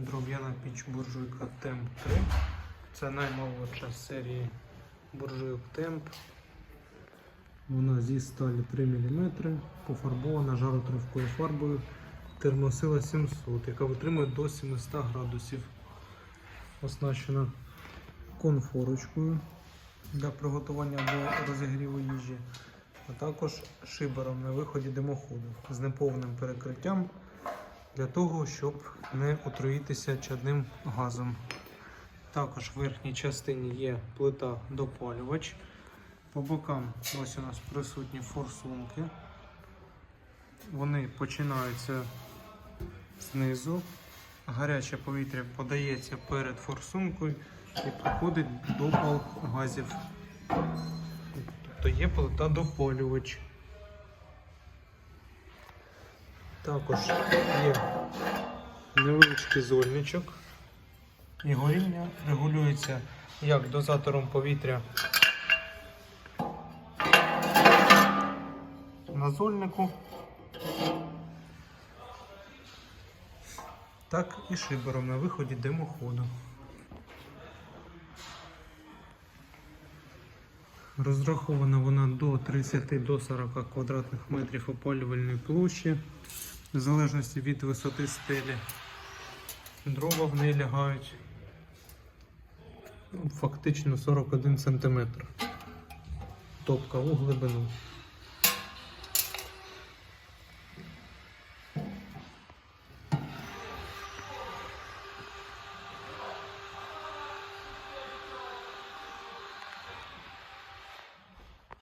дров'яна піч буржуйка Темп 3. Це наймолодша з серії буржуйок Темп. Вона зі сталі 3 мм, пофарбована жаротривкою фарбою термосила 700, яка витримує до 700 градусів. Оснащена конфорочкою для приготування або розігріву їжі, а також шибером на виході димоходу з неповним перекриттям для того, щоб не отруїтися чадним газом. Також в верхній частині є плита допалювач. По бокам ось у нас присутні форсунки. Вони починаються знизу. Гаряче повітря подається перед форсункою і проходить до газів. Тобто є плита допалювач. Також є невеличкий зольничок. І горіння регулюється як дозатором повітря на зольнику, так і шибером на виході димоходу. Розрахована вона до 30 до 40 квадратних метрів опалювальної площі, в залежності від висоти стелі. Дрова в неї лягають фактично 41 см. Топка у глибину.